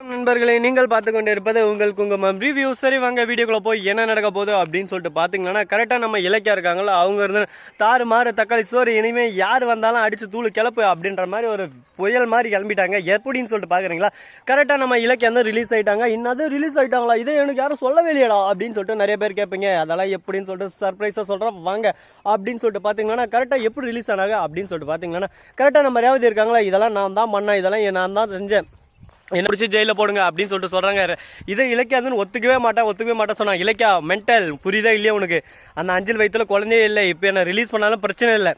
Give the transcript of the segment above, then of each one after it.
நண்பர்களே நீங்கள் பார்த்து கொண்டு இருப்பது உங்கள் குங்குமம் ரிவ்யூ சரி வாங்க வீடியோக்குள்ள போய் என்ன நடக்க போகுது அப்படின்னு சொல்லிட்டு பார்த்தீங்கன்னா கரெக்டாக நம்ம இலக்கியா இருக்காங்களோ அவங்க இருந்து தாறு மாறு தக்காளி சோறு இனிமே யார் வந்தாலும் அடிச்சு தூள் கிளப்பு அப்படின்ற மாதிரி ஒரு புயல் மாதிரி கிளம்பிட்டாங்க. எப்படின்னு சொல்லிட்டு பார்க்குறீங்களா கரெக்டாக நம்ம இலக்கியம் வந்து ரிலீஸ் ஆயிட்டாங்க. இன்னது ரிலீஸ் ஆயிட்டாங்களா? இதை எனக்கு யாரும் சொல்லவே இல்லையடா அப்படின்னு சொல்லிட்டு நிறைய பேர் கேட்பீங்க. அதெல்லாம் எப்படின்னு சொல்லிட்டு சர்ப்ரைஸாக சொல்கிறோம் வாங்க அப்படின்னு சொல்லிட்டு பார்த்தீங்கன்னா கரெக்டாக எப்படி ரிலீஸ் ஆனாங்க அப்படின்னு சொல்லிட்டு பார்த்தீங்கன்னா கரெக்டாக நம்ம ரேவதி இருக்காங்களா இதெல்லாம் நான் தான் பண்ணேன் இதெல்லாம் நான் தான் செஞ்சேன். என்ன பிடிச்சி ஜெயிலில் போடுங்க அப்படின்னு சொல்லிட்டு சொல்கிறாங்க இதை இலக்கியாதுன்னு ஒத்துக்கவே மாட்டேன் ஒத்துக்கவே மாட்டேன் சொன்னான் இலக்கியா மென்டல் புரியுதா இல்லையா உனக்கு? அந்த அஞ்சல் வயிற்றுல குழந்தையே இல்லை. இப்போ என்ன ரிலீஸ் பண்ணாலும் பிரச்சனை இல்லை.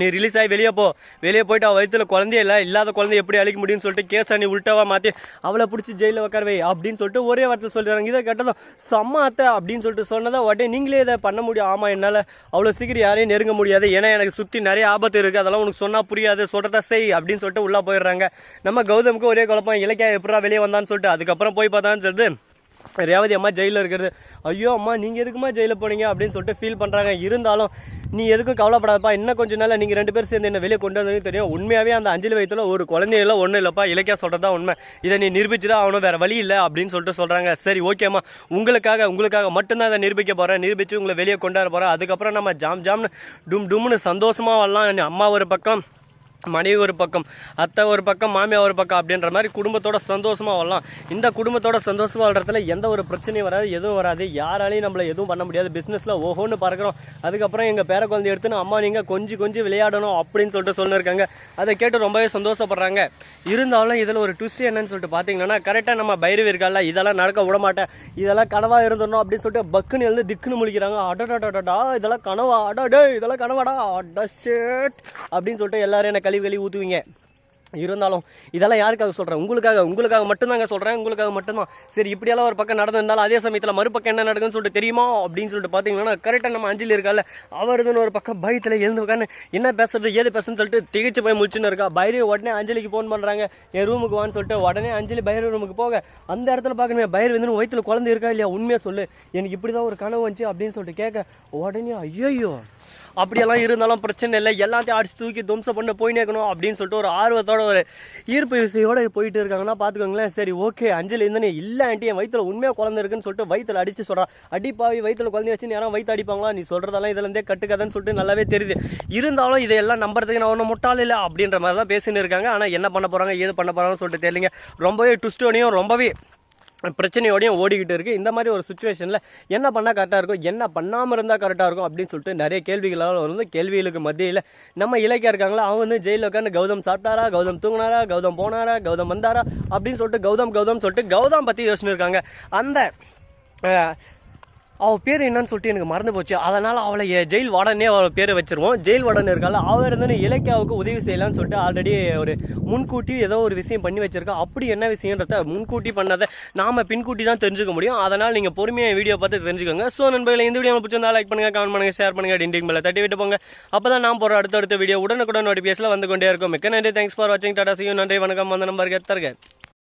நீ ரிலீஸ் ஆகி வெளியே போ. வெளியே போயிட்டு அவள் வயிற்றுல குழந்தையே இல்லை. இல்லாத குழந்தை எப்படி அழிக்க முடியும்னு சொல்லிட்டு கேஸை நீ உள்டாவா மாற்றி அவளை பிடிச்சி ஜெயிலில் உட்காரவை அப்படின்னு சொல்லிட்டு ஒரே வார்த்தை சொல்லிடுறாங்க. இதை கேட்டதும் செம்ம அத்தை அப்படின்னு சொல்லிட்டு சொன்னதை உடனே நீங்களே இதை பண்ண முடியும். ஆமாம் என்னால் அவ்வளோ சீக்கிரம் யாரையும் நெருங்க முடியாது. ஏன்னா எனக்கு சுற்றி நிறைய ஆபத்து இருக்குது அதெல்லாம் உனக்கு சொன்னால் புரியாது. சொல்கிறதா செய் அப்படின்னு சொல்லிட்டு உள்ளே போயிடுறாங்க. நம்ம கௌதமுக்கு ஒரே குழப்பம் இலக்கியா எப்படா வெளியே வந்தான்னு சொல்லிட்டு அதுக்கப்புறம் போய் பார்த்தான்னு சொல்லிட்டு ரேவதி அம்மா ஜெயிலில் இருக்கிறது. ஐயோ அம்மா நீங்கள் எதுக்குமா ஜெயிலில் போனீங்க? அப்படின்னு சொல்லிட்டு ஃபீல் பண்ணுறாங்க இருந்தாலும் நீ எதுக்கும் கவலைப்படாதப்பா. இன்னும் கொஞ்சம் நாள் நீங்கள் ரெண்டு பேரும் சேர்ந்து என்ன வெளியே கொண்டு வந்ததுன்னு தெரியும். உண்மையாகவே அந்த அஞ்சலி வயத்தில் ஒரு குழந்தையெல்லாம் ஒன்றும் இல்லைப்பா. இலக்கியா சொல்கிறது தான் உண்மை. இதை நீ நிரூபிச்சுதான் அவனும் வேறு வழி இல்லை அப்படின்னு சொல்லிட்டு சொல்கிறாங்க சரி ஓகேம்மா உங்களுக்காக உங்களுக்காக மட்டும்தான் அதை நிரூபிக்க போகிறேன் நிரூபித்து உங்களை வெளியே கொண்டாட போகிறேன் அதுக்கப்புறம் நம்ம ஜாம் ஜாம்னு டும் டும்னு சந்தோஷமாக வரலாம். அம்மா ஒரு பக்கம். மனைவி ஒரு பக்கம் அத்தை ஒரு பக்கம் மாமியா ஒரு பக்கம் அப்படின்ற மாதிரி குடும்பத்தோட சந்தோஷமாக வாழலாம். இந்த குடும்பத்தோட சந்தோஷமாக வாழ்றதுல எந்த ஒரு பிரச்சனையும் வராது எதுவும் வராது. யாராலையும் நம்மளை எதுவும் பண்ண முடியாது. பிஸ்னஸில் ஓஹோன்னு பறக்கிறோம். அதுக்கப்புறம் எங்கள் பேர குழந்தை எடுத்துன்னு அம்மா நீங்கள் கொஞ்சம் கொஞ்சம் விளையாடணும் அப்படின்னு சொல்லிட்டு சொல்லியிருக்காங்க அதை கேட்டு ரொம்பவே சந்தோஷப்படுறாங்க. இருந்தாலும் இதில் ஒரு ட்விஸ்ட் என்னன்னு சொல்லிட்டு பார்த்தீங்கன்னா கரெக்டாக நம்ம பைரவி இருக்கால இதெல்லாம் நடக்க விட மாட்டேன். இதெல்லாம் கனவாக இருந்துடணும் அப்படின்னு சொல்லிட்டு பக்குன்னு எழுந்து திக்குன்னு முழிக்கிறாங்க. அடடடடா இதெல்லாம் கனவா? அடடே இதெல்லாம் கனவாடா? அட ஷேட் அப்படின்னு சொல்லிட்டு எல்லாரும் என்ன கழுவி கழுவி ஊற்றுவீங்க இருந்தாலும் இதெல்லாம் யாருக்காக சொல்கிறேன் உங்களுக்காக உங்களுக்காக மட்டும்தாங்க சொல்கிறேன் உங்களுக்காக மட்டும்தான். சரி இப்படியெல்லாம் ஒரு பக்கம் நடந்திருந்தாலும் அதே சமயத்தில் மறுபக்கம் என்ன நடக்குதுன்னு சொல்லிட்டு தெரியுமா? அப்படின்னு சொல்லிட்டு பார்த்தீங்கன்னா கரெக்டாக நம்ம அஞ்சலி இருக்கால அவருதுன்னு ஒரு பக்கம் பயத்தில் எழுந்து உட்காந்து என்ன பேசுறது ஏது பேசுன்னு சொல்லிட்டு திகைச்சு போய் முடிச்சுன்னு இருக்கா? பைரவி உடனே அஞ்சலிக்கு ஃபோன் பண்ணுறாங்க என் ரூமுக்கு வான்னு சொல்லிட்டு உடனே அஞ்சலி பைரவி ரூமுக்கு போக அந்த இடத்துல பார்க்கணுமே பைரவி வந்து வயிற்றுல குழந்தை இருக்கா இல்லையா? உண்மையாக சொல்லு. எனக்கு இப்படி தான் ஒரு கனவு வந்துச்சு அப்படின்னு சொல்லிட்டு கேட்க உடனே ஐயோ அப்படியெல்லாம் இருந்தாலும் பிரச்சனை இல்லை. எல்லாத்தையும் அடிச்சு தூக்கி தும்சம் பண்ண போயினே இருக்கணும் அப்படின்னு சொல்லிட்டு ஒரு ஆர்வத்தோட ஒரு ஈர்ப்பு விசையோட போயிட்டு இருக்காங்கன்னா பார்த்துக்கோங்களேன். சரி ஓகே அஞ்சலி இருந்தனே இல்லை ஆண்டி என் வயிற்றுல உண்மையாக குழந்தை இருக்குன்னு சொல்லிட்டு வயிற்றுல அடிச்சு சொல்கிறா அடிப்பாவி வயிற்றுல குழந்தை வச்சு யாரும் வயிற்று அடிப்பாங்களா? நீ சொல்கிறதெல்லாம் இதுலேருந்தே கட்டுக்கதைன்னு சொல்லிட்டு நல்லாவே தெரியுது. இருந்தாலும் இதையெல்லாம் நம்புறதுக்கு நான் ஒன்றும் முட்டாள் இல்லை அப்படின்ற மாதிரி தான் பேசின்னு இருக்காங்க. ஆனால் என்ன பண்ண போகிறாங்க ஏது பண்ண போகிறாங்கன்னு சொல்லிட்டு தெரியலங்க. ரொம்பவே ட்விஸ்டோடையும் ரொம்பவே பிரச்சனையோடையும் ஓடிக்கிட்டு இருக்குது இந்த மாதிரி ஒரு சுச்சுவேஷனில் என்ன பண்ணால் கரெக்டாக இருக்கும்? என்ன பண்ணாமல் இருந்தால் கரெக்டாக இருக்கும் அப்படின்னு சொல்லிட்டு நிறைய கேள்விகளால் வந்து கேள்விகளுக்கு மத்தியில் நம்ம இலக்கியா இருக்காங்களா? அவங்க வந்து ஜெயிலில் உட்காந்து கௌதம் சாப்பிட்டாரா? கௌதம் தூங்கினாரா? கௌதம் போனாரா? கௌதம் வந்தாரா? அப்படின்னு சொல்லிட்டு கௌதம் கௌதம் சொல்லிட்டு கௌதம் பற்றி யோசனை இருக்காங்க. அந்த அவள் பேர் என்னன்னு சொல்லிட்டு எனக்கு மறந்து போச்சு. அதனால் அவளை ஜெயில் வார்டனே அவள் பேரை வச்சிருவோம். ஜெயில் வார்டன் இருக்கால அவள் இருந்து இலக்கியாவுக்கு உதவி செய்யலாம்னு சொல்லிட்டு ஆல்ரெடி ஒரு முன்கூட்டி ஏதோ ஒரு விஷயம் பண்ணி வச்சிருக்கா. அப்படி என்ன விஷயன்றத முன்கூட்டி பண்ணதை நாம பின்கூட்டி தான் தெரிஞ்சுக்க முடியும். அதனால் நீங்கள் பொறுமையாக வீடியோ பார்த்து தெரிஞ்சுக்கோங்க. ஸோ நண்பர்களை இந்த வீடியோ பிடிச்சிருந்தா லைக் பண்ணுங்க கமெண்ட் பண்ணுங்க ஷேர் பண்ணுங்க டிண்டிங் மேலே தட்டி விட்டு போங்க. அப்போ தான் நான் போகிற அடுத்தடுத்த வீடியோ உடனுக்குடன் நோட்டிஃபிகேஷனில் வந்து கொண்டே இருக்கும். மிக்க நன்றி. தேங்க்ஸ் ஃபார் வாட்சிங் டாடா சியூ நன்றி வணக்கம். அந்த நம்பருக்கு தருக